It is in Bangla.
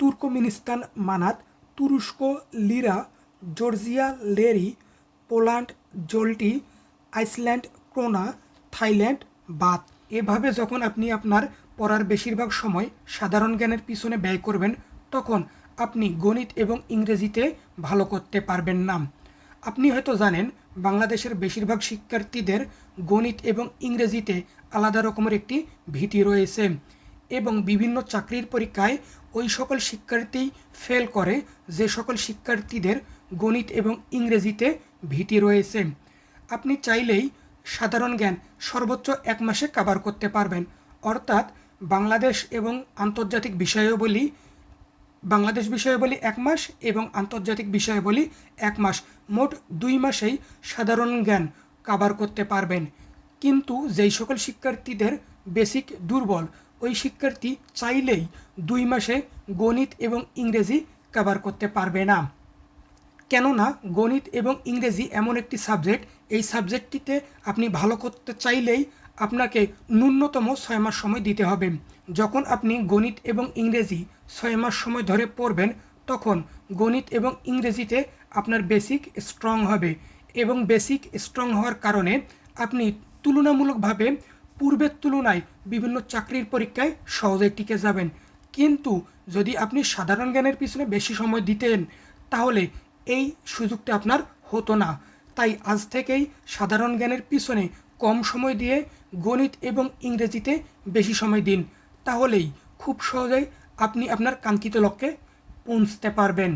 তুর্কমেনিস্তান মানাত তুরস্ক, lira, Georgia, lari, Poland, zloty, Iceland, krona, Thailand, baht. এভাবে যখন আপনি আপনার পড়ার বেশিরভাগ সময় সাধারণ জ্ঞানের পিছনে ব্যয় করবেন, তখন আপনি গণিত এবং ইংরেজিতে ভালো করতে পারবেন না। আপনি হয়তো জানেন, বাংলাদেশের বেশিরভাগ শিক্ষার্থীদের গণিত এবং ইংরেজিতে আলাদা রকমের একটি ভীতি রয়েছে। এবং বিভিন্ন চাকরির পরীক্ষায় ওই সকল শিক্ষার্থী ফেল করে, যে সকল শিক্ষার্থীদের গণিত এবং ইংরেজিতে ভীতি রয়েছে। আপনি চাইলেই সাধারণ জ্ঞান সর্বোচ্চ এক মাসে কাভার করতে পারবেন। অর্থাৎ বাংলাদেশ এবং আন্তর্জাতিক বিষয়াবলী, বাংলাদেশ বিষয়াবলী এক মাস এবং আন্তর্জাতিক বিষয়াবলী এক মাস। মোট দুই মাসেই সাধারণ জ্ঞান কাভার করতে পারবেন। কিন্তু যেই সকল শিক্ষার্থীদের বেসিক দুর্বল ওই শিক্ষার্থী চাইলেই দুই মাসে গণিত এবং ইংরেজি কাভার করতে পারবে না। কেননা গণিত এবং ইংরেজি এমন একটি সাবজেক্ট এই সাবজেক্টটিতে আপনি ভালো করতে চাইলেই আপনাকে ন্যূনতম ছয় মাস সময় দিতে হবে। যখন আপনি গণিত এবং ইংরেজি ছয় মাস সময় ধরে পড়বেন, তখন গণিত এবং ইংরেজিতে আপনার বেসিক স্ট্রং হবে এবং বেসিক স্ট্রং হওয়ার কারণে আপনি তুলনামূলকভাবে পূর্বের তুলনায় বিভিন্ন চাকরির পরীক্ষায় সহজে টিকে যাবেন। কিন্তু যদি আপনি সাধারণ জ্ঞানের পিছনে বেশি সময় দিতেন, তাহলে এই সুযোগটা আপনার হতো না। তাই আজ থেকেই সাধারণ জ্ঞানের পিছনে কম সময় দিয়ে গণিত এবং ইংরেজিতে বেশি সময় দিন। তাহলেই খুব সহজেই আপনি আপনার কাঙ্ক্ষিত লক্ষ্যে পৌঁছতে পারবেন।